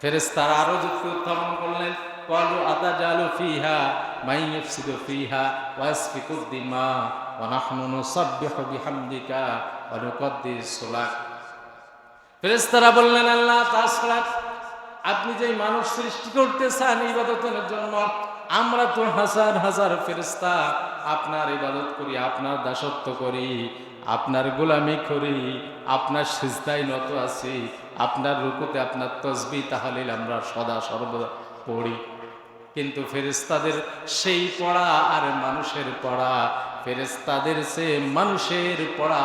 ফেরেস্তারা আরও যুক্তি উত্থাপন করলেন, কালু আদা জালু ফিহা মাই ইফসিদু ফিহা ওয়াসফিকুদ দিমা, ওয়া নাহনু নুসাব্বিহু বিহামদিকা, ওয়া নুকদ্দিস লাক ফেরেস্তারা বললেন, আল্লাহ, তাছাড়া আপনি যেই মানুষ সৃষ্টি করতে চান ইবাদতের জন্য আমরা তো হাজার হাজার ফেরেস্তা আপনার ইবাদত করি, আপনার দাসত্ব করি, আপনার গোলামি করি, আপনার সিজদায় নত আছি, আপনার রুকুতে আপনার তসবি তাহলে আমরা সদা সর্বদা পড়ি। কিন্তু ফেরেস্তাদের সেই পড়া আর মানুষের পড়া ফেরেস্তাদের সে মানুষের পড়া,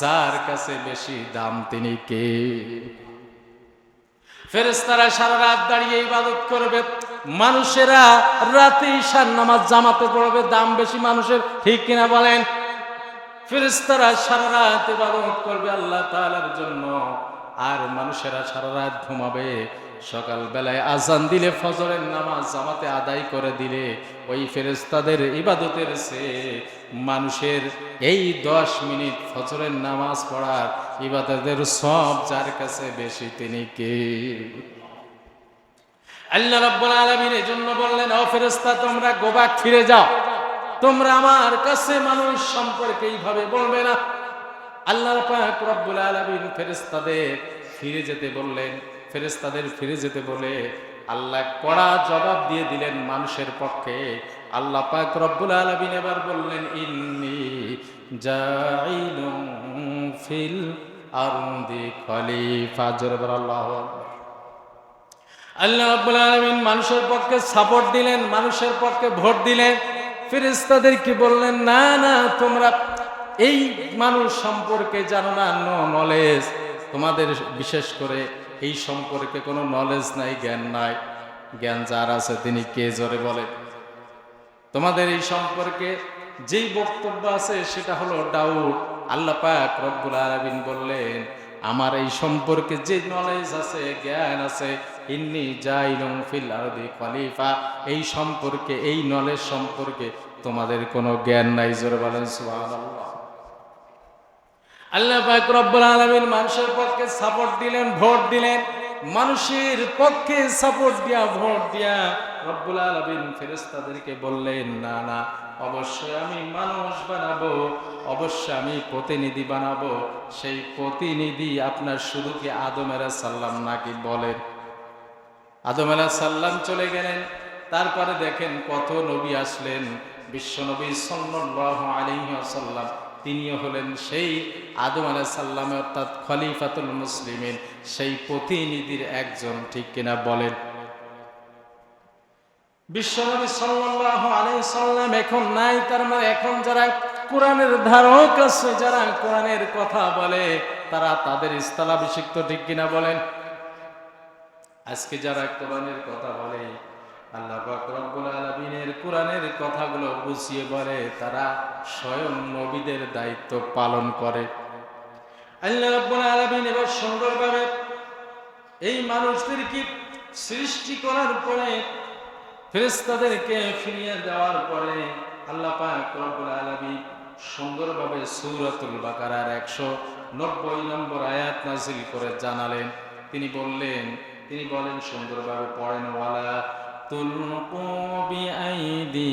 যার কাছে বেশি দাম তিনি কে? ফেরেস্তারা সারা রাত দাঁড়িয়ে ইবাদত করবে মানুষেরা রাতে ঈশার নামাজ জামাতে পড়বে, দাম বেশি মানুষের, ঠিক কিনা বলেন? ফেরেস্তারা সারা রাত ইবাদত করবে আল্লাহ তাআলার জন্য। আর মানুষেরা সারা রাত ঘুমাবে। সকাল বেলায় আজান দিলে ফজরের নামাজ জামাতে আদায় করে দিলে ওই ফেরেস্তাদের ইবাদতের সে মানুষের এই দশ মিনিট ফজরের নামাজ পড়ার ইবাদতের সব যার কাছে বেশি তিনি কে? আল্লাহ রাব্বুল আলামিন এই জন্য বললেন, ও ফেরেশতা, তোমরা গোবাক ফিরে যাও। তোমরা আমার কাছে মানুষ সম্পর্কে এইভাবে বলবে না। আল্লাহর পাক রব্বুল আলামিন ফেরেশতাদের ফিরে যেতে বললেন। ফেরেশতাদের ফিরে যেতে বলে আল্লাহ কড়া জবাব দিয়ে দিলেন মানুষের পক্ষে। আল্লাহ পাক রব্বুল আলামিন এবার বললেন, ইন্নি জাইলুম ফিল আরদি খলিফা। জোরে বল আল্লাহু আল্লাহ রাব্বুল আলামিন মানুষের পক্ষে সাপোর্ট দিলেন, মানুষের পক্ষে ভোট দিলেন। ফেরেশতাদেরকে বললেন? না না, তোমরা এই মানুষ সম্পর্কে জানো না নো নলেজ তোমাদের বিশেষ করে এই সম্পর্কে কোনো নলেজ নাই, জ্ঞান নাই। জ্ঞান যার আছে তিনি কে জোরে বলে। তোমাদের এই সম্পর্কে যেই বক্তব্য আছে সেটা হলো ডাউট আল্লাহ পাক রব্বুল আলামিন বললেন, আমার এই সম্পর্কে যে নলেজ আছে, জ্ঞান আছে ইন্নি জাইলুম ফিল আরদি খলিফা। এই সম্পর্কে, এই নলেজ সম্পর্কে তোমাদের কোনো জ্ঞান নাই, জোরে বলেন আল্লাহ পাক রব্বুল আলামিন মানুষের পক্ষে সাপোর্ট দিলেন, ভোট দিলেন। মানুষের পক্ষে সাপোর্ট দিয়া, ভোট দিয়া রব্বুল আলামিন ফেরেশতাদেরকে বললেন, না না, অবশ্যই আমি মানুষ বানাবো, অবশ্যই আমি প্রতিনিধি বানাবো। সেই প্রতিনিধি আপনার শুধু কি আদম আলাইহিস সাল্লাম নাকি বলেন? আদম আলাইহিস সাল্লাম চলে গেলেন। তারপরে দেখেন কত নবী আসলেন। বিশ্বনবী সাল্লাল্লাহু আলাইহি ওয়াসাল্লাম, তিনিও হলেন সেই আদম আলাইহিস সাল্লাম অর্থাৎ খলিফাতুল মুসলিমের সেই প্রতিনিধির একজন, ঠিক কিনা বলেন। বিশ্বনবী সাল্লাল্লাহু আলাইহি সাল্লাম এখন নাই, তার মানে এখন যারা কোরআনের ধারক আছে, যারা কোরআনের কথা বলে, তারা তাদের স্থলাভিষিক্ত ঠিক কিনা বলেন? আজকে যারা কোরআনের কথা বলে, আল্লাহ রব্বুল আলামিনের কোরআনের কথাগুলো বুঝিয়ে বলে, তারা স্বয়ং নবীদের দায়িত্ব পালন করে। আল্লাহ রব্বুল এবার সুন্দরভাবে এই মানুষদেরকে সৃষ্টি করার পরে, ফেরেশতাদেরকে ফিরিয়ে দেওয়ার পরে আল্লাহ পাক রব্বুল সুন্দরভাবে সূরাতুল বাকারার 190 নম্বর আয়াত নাযিল করে জানালেন। তিনি বললেন তিনি বলেন, সুন্দরভাবে পড়েন, ওয়ালা তুলকু বিআইদিকুম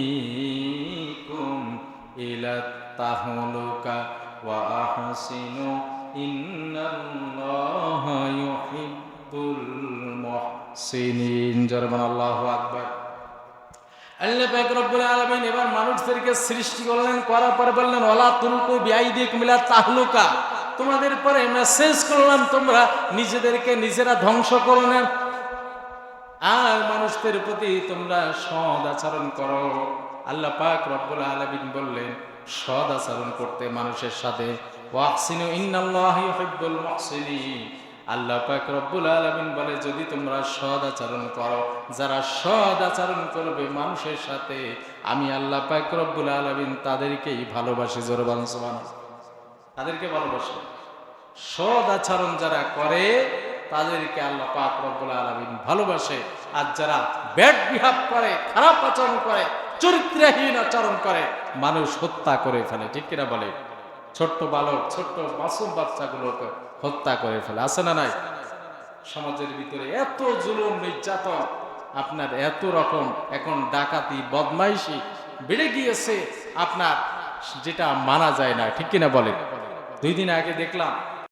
ইলা তাহলুকা ওয়া আহসিনু ইন্নাল্লাহা ইউহিব্বুল মুহসিনিন। জারমান আল্লাহু আকবার। আল্লাহ পাক রব্বুল আলামিন এবার মানুষদেরকে সৃষ্টি করলেন, করার পর বললেন, ওয়ালা তুলকু বিআইদিকুম ইলা তাহলুকা। তোমাদের পরে মেসেজ করলাম তোমরা, নিজেদেরকে নিজেরা ধ্বংস করো না। আর মানুষদের প্রতি তোমরা সদ আচরণ করো। আল্লাহ পাক রব্বুল আলামিন বললেন সদ আচরণ করতে মানুষের সাথে। আল্লাহ পাক রব্বুল আলামিন বলে, যদি তোমরা সদ আচরণ করো, যারা সদ আচরণ করবে মানুষের সাথে, আমি আল্লাহ পাক রব্বুল আলামিন তাদেরকেই ভালোবাসি। জোরবান সুবহানাল্লাহ। তাদেরকে ভালোবাসে। সদ আচরণ যারা করে, তাদেরকে আল্লাহ পাক রব্বুল আলামিন ভালোবাসে। আর যারা ব্যাড বিহাব করে, খারাপ আচরণ করে, চরিত্রহীন আচরণ করে, মানুষ হত্যা করে ফেলে। ঠিক কিনা বলে? ছোট্ট বালক, ছোট্ট মাসুম বাচ্চাগুলোকে হত্যা করে ফেলে। আছে না নাই? সমাজের ভিতরে এত জুলুম, নির্যাতন, আপনার এত রকম এখন ডাকাতি, বদমাইশি বেড়ে গিয়েছে। আপনার যেটা মানা যায় না, ঠিক কিনা বলেন দুই দিন আগে দেখলাম